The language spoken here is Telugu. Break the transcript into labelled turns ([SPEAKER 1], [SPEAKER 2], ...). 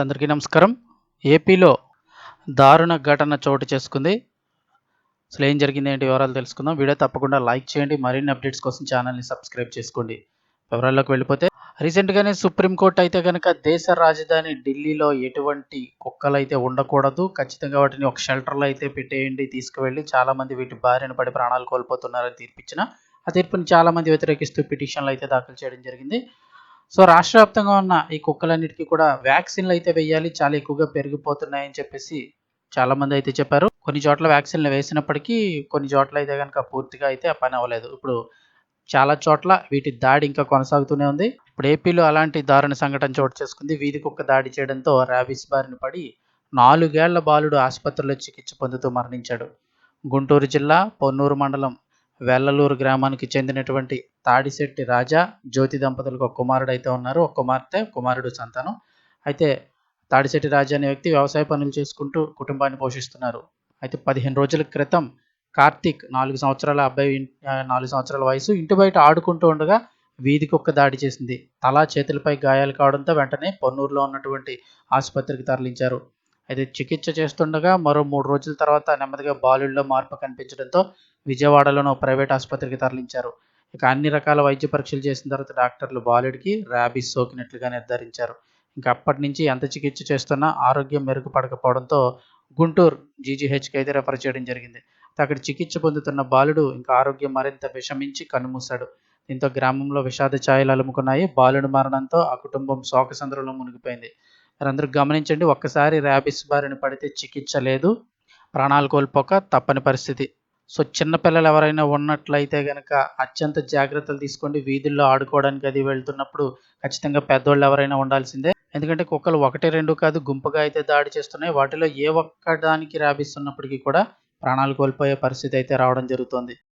[SPEAKER 1] అందరికీ నమస్కారం. ఏపీలో దారుణ ఘటన చోటు చేసుకుంది. అసలు ఏం జరిగింది ఏంటి వివరాలు తెలుసుకుందాం. వీడియో తప్పకుండా లైక్ చేయండి. మరిన్ని అప్డేట్స్ కోసం ఛానల్ని సబ్స్క్రైబ్ చేసుకోండి. వివరాల్లోకి వెళ్ళిపోతే రీసెంట్గానే సుప్రీంకోర్టు అయితే కనుక దేశ రాజధాని ఢిల్లీలో ఎటువంటి కుక్కలు అయితే ఉండకూడదు. ఖచ్చితంగా వాటిని ఒక షెల్టర్లో అయితే పెట్టేయండి తీసుకువెళ్ళి చాలామంది వీటి బారిన పడి ప్రాణాలు కోల్పోతున్నారని తీర్పిచ్చిన ఆ తీర్పుని చాలామంది వ్యతిరేకిస్తూ పిటిషన్లు అయితే దాఖలు చేయడం జరిగింది. సో రాష్ట్ర వ్యాప్తంగా ఉన్న ఈ కుక్కలన్నిటికీ కూడా వ్యాక్సిన్లు అయితే వేయాలి చాలా ఎక్కువగా పెరిగిపోతున్నాయని చెప్పేసి చాలా మంది అయితే చెప్పారు. కొన్ని చోట్ల వ్యాక్సిన్లు వేసినప్పటికీ కొన్ని చోట్ల అయితే కనుక పూర్తిగా అయితే ఆ పని అవ్వలేదు. ఇప్పుడు చాలా చోట్ల వీటి దాడి ఇంకా కొనసాగుతూనే ఉంది. ఇప్పుడు ఏపీలో అలాంటి దారుణ సంఘటన చోటు చేసుకుంది. వీధి కుక్క దాడి చేయడంతో ర్యాబిస్ బారిన పడి నాలుగేళ్ళ బాలుడు ఆసుపత్రిలో చికిత్స పొందుతూ మరణించాడు. గుంటూరు జిల్లా పొన్నూరు మండలం వెల్లలూరు గ్రామానికి చెందినటువంటి తాడిశెట్టి రాజా జ్యోతి దంపతులకు ఒక కుమారుడు అయితే ఉన్నారు. ఒక కుమార్తె కుమారుడు సంతానం. అయితే తాడిశెట్టి రాజా అనే వ్యక్తి వ్యవసాయ పనులు చేసుకుంటూ కుటుంబాన్ని పోషిస్తున్నారు. అయితే పదిహేను రోజుల క్రితం కార్తీక్ నాలుగు సంవత్సరాల అబ్బాయి నాలుగు సంవత్సరాల వయసు ఇంటి బయట ఆడుకుంటూ ఉండగా వీధి కుక్క దాడి చేసింది. తల చేతులపై గాయాలు కావడంతో వెంటనే పొన్నూరులో ఉన్నటువంటి ఆసుపత్రికి తరలించారు. అయితే చికిత్స చేస్తుండగా మరో మూడు రోజుల తర్వాత నెమ్మదిగా బాలుడిలో మార్పు కనిపించడంతో విజయవాడలోని ప్రైవేట్ ఆసుపత్రికి తరలించారు. ఇక అన్ని రకాల వైద్య పరీక్షలు చేసిన తర్వాత డాక్టర్లు బాలుడికి ర్యాబీస్ సోకినట్లుగా నిర్ధారించారు. ఇంకా అప్పటి నుంచి ఎంత చికిత్స చేస్తున్నా ఆరోగ్యం మెరుగుపడకపోవడంతో గుంటూరు జీజీహెచ్కి అయితే రెఫర్ చేయడం జరిగింది. అక్కడ చికిత్స పొందుతున్న బాలుడు ఇంకా ఆరోగ్యం మరింత విషమించి కన్నుమూశాడు. దీంతో గ్రామంలో విషాద ఛాయలు అలుముకున్నాయి. బాలుడి మరణంతో ఆ కుటుంబం శోకసంద్రంలో మునిగిపోయింది. అందరూ గమనించండి ఒక్కసారి ర్యాబిస్ బారిన పడితే చికిత్స లేదు ప్రాణాలు కోల్పోక తప్పని పరిస్థితి. సో చిన్నపిల్లలు ఎవరైనా ఉన్నట్లయితే కనుక అత్యంత జాగ్రత్తలు తీసుకోండి వీధుల్లో ఆడుకోవడానికి అది వెళ్తున్నప్పుడు ఖచ్చితంగా పెద్దోళ్ళు ఎవరైనా ఉండాల్సిందే. ఎందుకంటే కుక్కలు ఒకటి రెండు కాదు గుంపుగా అయితే దాడి చేస్తున్నాయి. వాటిలో ఏ ఒక్క దానికి ర్యాబిస్ ఉన్నప్పటికీ కూడా ప్రాణాలు కోల్పోయే పరిస్థితి అయితే రావడం జరుగుతుంది.